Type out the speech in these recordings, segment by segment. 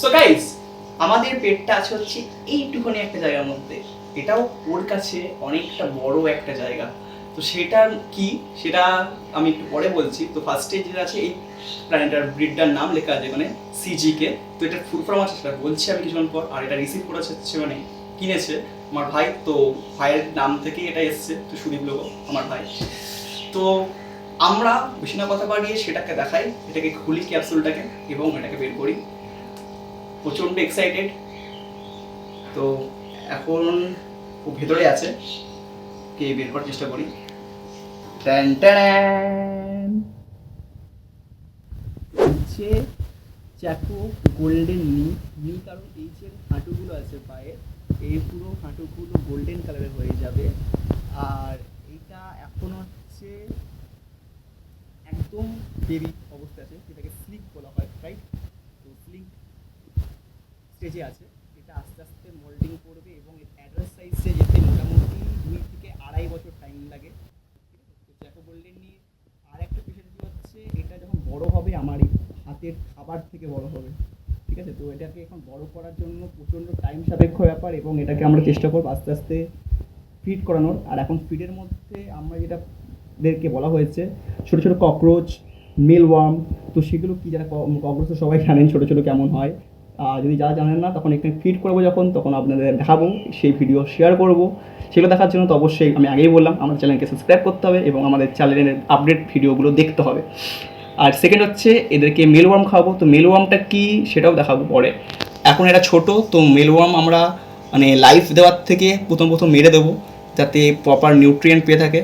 So guys আমাদের পেটটা আছে হচ্ছে এইটুখানি একটা জায়গার মধ্যে। এটাও ওর কাছে অনেকটা বড় একটা জায়গা। তো সেটা কি? সেটা আমি একটু পরে বলছি। তো ফার্স্টে যেটা আছে এই প্ল্যানেটার ব্রিডটার নাম লেখা আছে মানে সিজিকে তো এটা ফুল ফর্ম আছে, সেটা বলছি আমি কিছুক্ষণ পর। আর এটা রিসিভ করেছে হচ্ছে মানে কিনেছে আমার ভাই। তো ভাইয়ের নাম থেকে এটা এসছে। তো সুদীপ লোক আমার ভাই। তো আমরা বেশি না কথা বাড়িয়ে সেটাকে দেখাই। এটাকে খুলি ক্যাপসুলটাকে এবং এটাকে বের করি। প্রচণ্ড এক্সাইটেড তো এখন ও ভেতরে আছে। কে বের করার চেষ্টা করি। হচ্ছে চ্যাকো গোল্ডেন নি নি কারণ এই যে হাঁটুগুলো আছে পায়ে এই পুরো হাঁটুগুলো গোল্ডেন কালারের হয়ে যাবে। আর এটা এখন হচ্ছে একদম বেবি অবস্থা আছে যেটাকে স্লিক বলা হয় রাইট তো স্লিক স্টেজে আছে। এটা আস্তে আস্তে মোল্ডিং করবে এবং অ্যাডাল্ট সাইজে যেতে মোটামুটি দুই থেকে আড়াই বছর টাইম লাগে। তো জ্যাকো গোল্ডেন নিয়ে আর একটা স্পেশালিটি হচ্ছে, এটা যখন বড় হবে, আমার হাতের খাবার থেকে বড় হবে। ঠিক আছে? তো এটাকে এখন বড় করার জন্য প্রচণ্ড টাইম সাপেক্ষ ব্যাপার এবং এটাকে আমরা চেষ্টা করব আস্তে আস্তে ফিড করানোর। আর এখন ফিডের মধ্যে আমরা যেটা দেরকে বলা হয়েছে, ছোটো ছোটো ককরোচ মেলওয়ার্ম তো সেগুলো কি যারা ককরোচ সবাই জানেন ছোটো ছোটো কেমন হয়। যদি যা জানেন না, তখন এখানে ফিড করব যখন, তখন আপনাদের দেখাবো, সেই ভিডিও শেয়ার করব। সেগুলো দেখার জন্য তো অবশ্যই আমি আগেই বললাম, আমাদের চ্যানেলকে সাবস্ক্রাইব করতে হবে এবং আমাদের চ্যানেলের আপডেট ভিডিওগুলো দেখতে হবে। আর সেকেন্ড হচ্ছে, এদেরকে মেলওয়ার্ম খাওয়াবো। তো মেলওয়ার্মটা কি, সেটাও দেখাবো পরে। এখন এটা ছোট, তো মেলওয়ার্ম আমরা মানে লাইফ দেওয়ার থেকে প্রথম প্রথম মেরে দেবো, যাতে প্রপার নিউট্রিয়েন্ট পেয়ে থাকে।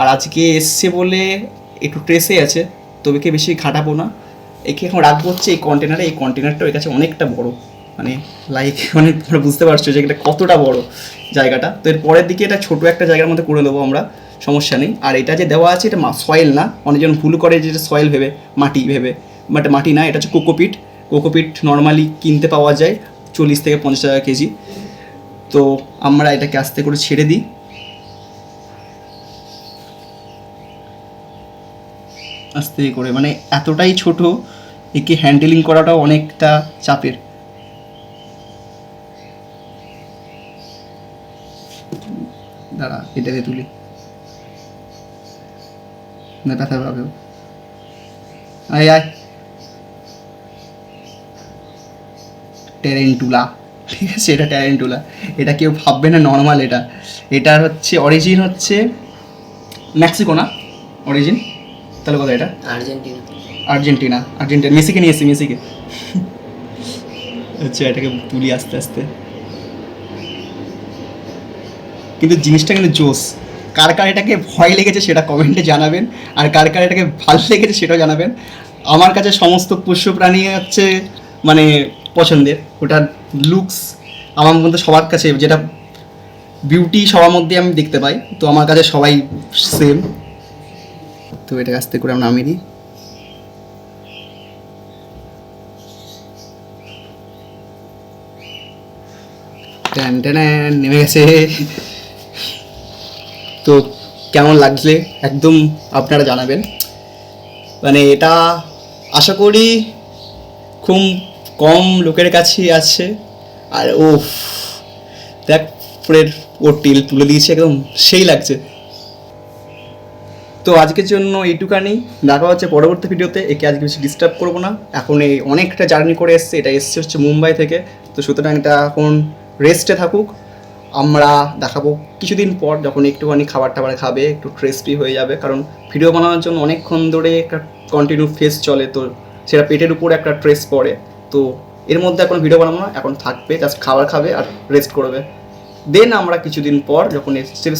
আর আজকে এসছে বলে একটু ট্রেসে আছে, তবে একে বেশি ঘাটাবো না। একে এখন রাখব হচ্ছে এই কন্টেনারে এই কন্টেনারটা ওর কাছে অনেকটা বড়। মানে লাইক মানে তোমরা বুঝতে পারছ যে এটা কতটা বড় জায়গাটা। তো এর পরের দিকে এটা ছোট একটা জায়গার মধ্যে করে দেবো আমরা, সমস্যা নেই। আর এটা যে দেওয়া আছে এটা সয়েল না। অনেকজন ভুল করে যে সয়েল ভেবে, মাটি ভেবে। বাট মাটি না, এটা হচ্ছে কোকোপিট কোকোপিট নর্মালি কিনতে পাওয়া যায় চল্লিশ থেকে পঞ্চাশ টাকা কেজি। তো আমরা এটাকে আস্তে করে ছেড়ে দিই। আস্তে করে মানে এতটাই ছোট একে হ্যান্ডেলিং করাটাও অনেকটা চাপের। দাঁড়া, এটাকে তুলি। না, ব্যথা পাবে আয় আয়। টেরেন্টুলা ঠিক আছে, এটা ট্যারেন্টুলা এটা কেউ ভাববে না নর্মাল এটা। এটার হচ্ছে অরিজিন হচ্ছে মেক্সিকো না? অরিজিন তাহলে কথা এটা? আর্জেন্টিনা। আর্জেন্টিনা আর্জেন্টিনা, মেসিকে নিয়ে এসছি, মেসিকে। আচ্ছা এটাকে তুলি আস্তে আস্তে। কিন্তু জিনিসটা কিন্তু জোস। কার কার এটাকে ভয় লেগেছে সেটা কমেন্টে জানাবেন, আর কার কার এটাকে ভালো লেগেছে সেটাও জানাবেন। আমার কাছে সমস্ত পোষ্য প্রাণী হচ্ছে মানে পছন্দের। ওটার লুকস আমার মধ্যে সবার কাছে, যেটা বিউটি সবার মধ্যে আমি দেখতে পাই, তো আমার কাছে সবাই সেম তো এটাকে আস্তে করে আমরা নামিয়ে দিই। নেমে গেছে। তো কেমন লাগছে? একদম আপনারা জানাবেন। মানে এটা আশা করি খুব কম লোকের কাছেই আছে। আর ও দেখ, পুরের ওর টিল তুলে দিয়েছে একদম, সেই লাগছে। তো আজকের জন্য এইটুকানি দেখা হচ্ছে পরবর্তী ভিডিওতে। একে আজকে বেশি ডিস্টার্ব করব না। এখন এই অনেকটা জার্নি করে এসছে। এটা এসছে হচ্ছে মুম্বাই থেকে। তো সুতরাং এটা এখন রেস্টে থাকুক, আমরা দেখাবো কিছুদিন পর যখন একটুখানি খাবার টাবার খাবে, একটু ট্রেস্টি হয়ে যাবে। কারণ ভিডিও বানানোর জন্য অনেকক্ষণ ধরে একটা কন্টিনিউ ফেস চলে, তো সেটা পেটের উপর একটা ট্রেস পড়ে। তো এর মধ্যে এখন ভিডিও বানাবো না, এখন থাকবে জাস্ট খাবার খাবে আর রেস্ট করবে। দেন আমরা কিছুদিন পর যখন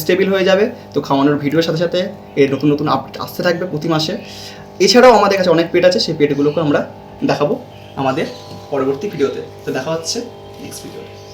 স্টেবিল হয়ে যাবে, তো খাওয়ানোর ভিডিওর সাথে সাথে এর নতুন নতুন আপডেট আসতে থাকবে প্রতি মাসে। এছাড়াও আমাদের কাছে অনেক পেট আছে, সেই পেটগুলোকে আমরা দেখাবো আমাদের পরবর্তী ভিডিওতে তো দেখা হচ্ছে নেক্সট ভিডিওতে